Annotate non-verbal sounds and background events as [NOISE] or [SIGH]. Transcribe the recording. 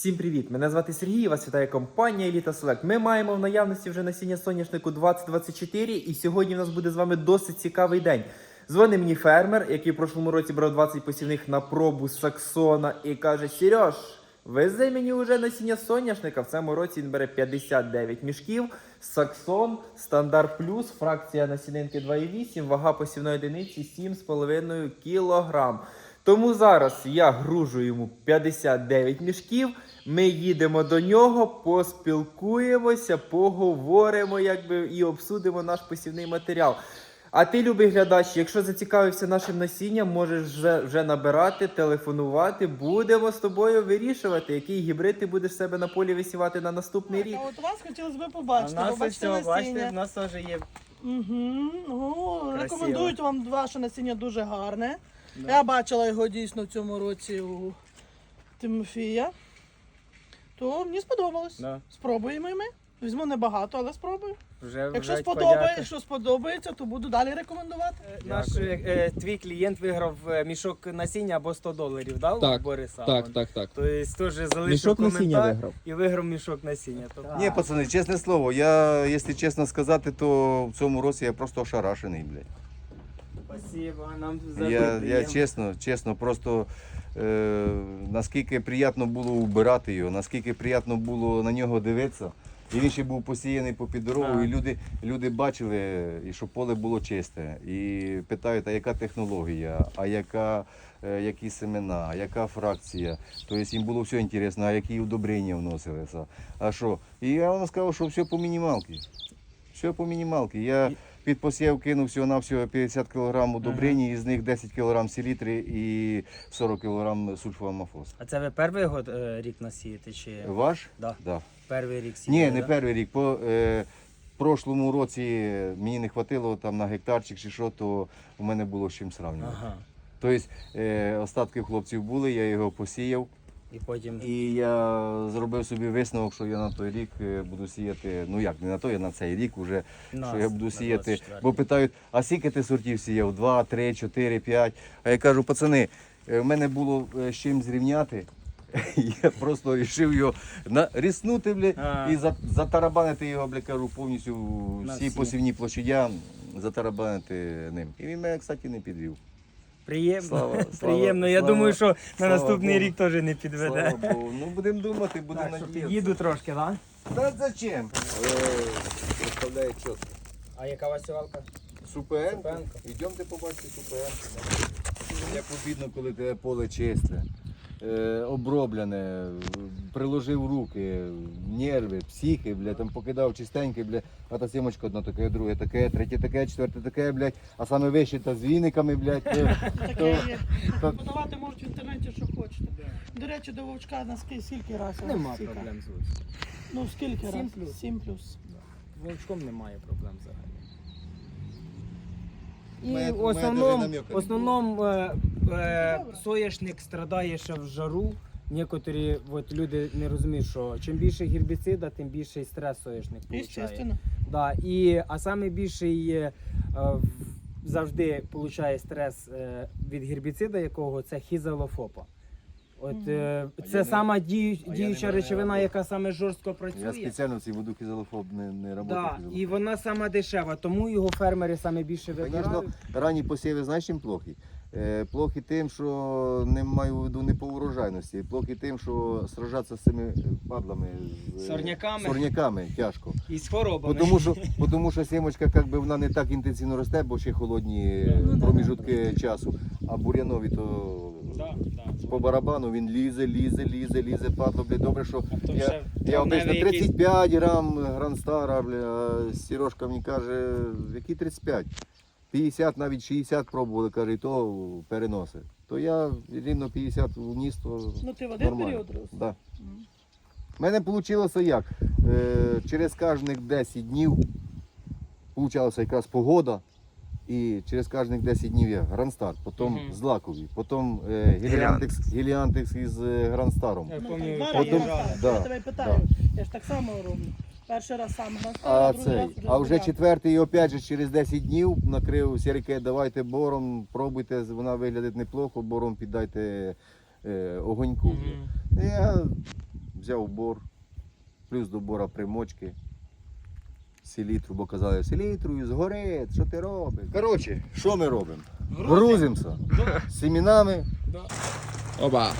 Всім привіт! Мене звати Сергій. Вас вітає компанія Еліта Селект. Ми маємо в наявності вже насіння соняшнику 2024, і сьогодні в нас буде з вами досить цікавий день. Дзвонить мені фермер, який в прошлому році брав 20 посівних на пробу Саксона, і каже: Сереж, вези мені вже насіння соняшника. В цьому році він бере 59 мішків. Саксон, стандарт плюс, фракція насінинки 2,8, вага посівної одиниці 7,5 кг. Тому зараз я гружу йому 59 мішків. Ми їдемо до нього, поспілкуємося, поговоримо якби, і обсудимо наш посівний матеріал. А ти, любий глядач, якщо зацікавився нашим насінням, можеш вже, вже набирати, телефонувати. Будемо з тобою вирішувати, який гібрид ти будеш себе на полі висівати на наступний рік. А от вас хотілося б побачити. в нас ось побачити цього, бачите, в нас теж є. Угу. Красиво. рекомендують вам ваше насіння дуже гарне. Да. Я бачила його дійсно в цьому році у Тимофія. То мені сподобалось. Да. Спробуємо і ми. Візьму небагато, але спробую. Вже, Якщо подяка. якщо сподобається, то буду далі рекомендувати. Наш е, е, твій клієнт виграв е, мішок насіння або 100 доларів, дав Так, Бориса? Так, так, так. Тобто теж залишив Мішок насіння коментар виграв. і виграв мішок насіння. Тобто, Ні, пацани, чесне слово, я, якщо чесно сказати, то в цьому році я просто ошарашений, блядь. Спасибо, нам завжди Я, я чесно, чесно, просто е, наскільки приємно було убирати його, наскільки приємно було на нього дивитися. І він ще був посіяний по під дорогу, і люди, люди бачили, і що поле було чисте. І питають, а яка технологія, а яка, е, які семена, а яка фракція. Тобто їм було все інтересно, а які удобрення вносилися. А що? І я вам сказав, що все по мінімалки. Все по мінімалки. Я під посів кинув всього на всього 50 кг удобрень, із них 10 кг селітри і 40 кг сульфоамофос. А це ви перший год е, рік насієте чи Ваш? Да. Да. перший рік сієте? Ні, не да? перший рік. По е, прошлому році мені не хватило там на гектарчик чи що, то у мене було з чим сравнювати. Ага. Тобто е, остатки хлопців були, я його посіяв. І потім. І я зробив собі висновок, що я на той рік е, буду сіяти. Ну як, не на той, а на цей рік вже Нас, що я буду сіяти. 24-й. Бо питають, а скільки ти сортів сіяв? Два, три, чотири, п'ять. А я кажу, пацани, е, в мене було е, з чим зрівняти. [LAUGHS] Я просто вирішив його на, ріснути, бля, і затарабанити його, бля, кажу, повністю всі всі. посівні площадя, затарабанити ним. І він мене, кстати, не підвів. Приємно. Слава- [LAUGHS] слава- Приємно. Я слава- думаю, що на слава наступний Богу. рік теж не підведе. Слава Богу. Ну будемо думати, будемо Так, що надіятися. під'їду трошки, так? Та зачем? Представляє чітко. А яка васівалка? вас сівалка? Супенко. Побачити Супенко. Як обідно, коли тебе поле чисте, оброблене, приложив руки, нерви, психи, бля, там покидав чистеньке, бля, а та сімочка одна таке, друге таке, третє таке, четверте таке, блядь, а саме вище та з віниками, блядь. то- Таке є. то- Подавати можуть в інтернеті, що хочете. До речі, до вовчка на скільки, скільки разів? Нема проблем з вулицею. Ну скільки Сім разів? плюс. Сім плюс. Вовчком немає проблем взагалі. І Мене- в даже основному, намека в основному е, е, соняшник страдає ще в жару. Некоторі от, люди не розуміють, що чим більше гербіцида, тим більший стрес соняшник получає. Естественно. Да, і, а саме більший е, в- завжди получає стрес е, від гербіцида, якого це хізалофопа. От е, це я не- сама дію, діюча речовина, яка саме жорстко Я працює. спеціально в цій воду кізалофоб не, не Да, працюю. і вона сама дешева, тому його фермери саме більше Звісно, вибирають. ранні посіви, знаєш, чим плохі? Е, плохі тим, що не маю в виду не по урожайності, плохі тим, що сражатися з цими падлами, з, е, Сорняками. сорняками тяжко. І з хворобами. Тому що, тому що сімочка як би, вона не так інтенсивно росте, бо ще холодні Ну, да. проміжутки часу. А бур'янові то Да, да. по барабану він лізе, лізе, лізе, лізе, падло, бля, добре, що то я, ще я обично травневий 35 грам гранстара, бля, а Сережка мені каже, які 35? 50, навіть 60 пробували, каже, і то переноси. То я рівно 50 вніс, то Ну ти в один нормально. період рос? Да. У мене вийшло як? Е, через кожних 10 днів получалася якраз погода. І через кожних 10 днів я Гранстар, потім Мгм. злакові, потім е, Геліантекс, Геліантекс із е, Гранстаром. Я Ну, пам'ятаю, так, Потім- рази да, Я тебе питаю. Я ж так само роблю. Перший раз сам гранстар, А, другий цей, раз а вже четвертий, опять же, через 10 днів накрив сірки, давайте бором, пробуйте, вона виглядить неплохо, бором піддайте е, огоньку. Мгм. Я взяв бор, плюс до бора примочки. Селітру, бо казали, селітрою згорить, що ти робиш? Коротше, що ми робимо? Грузимося. Семінами Оба.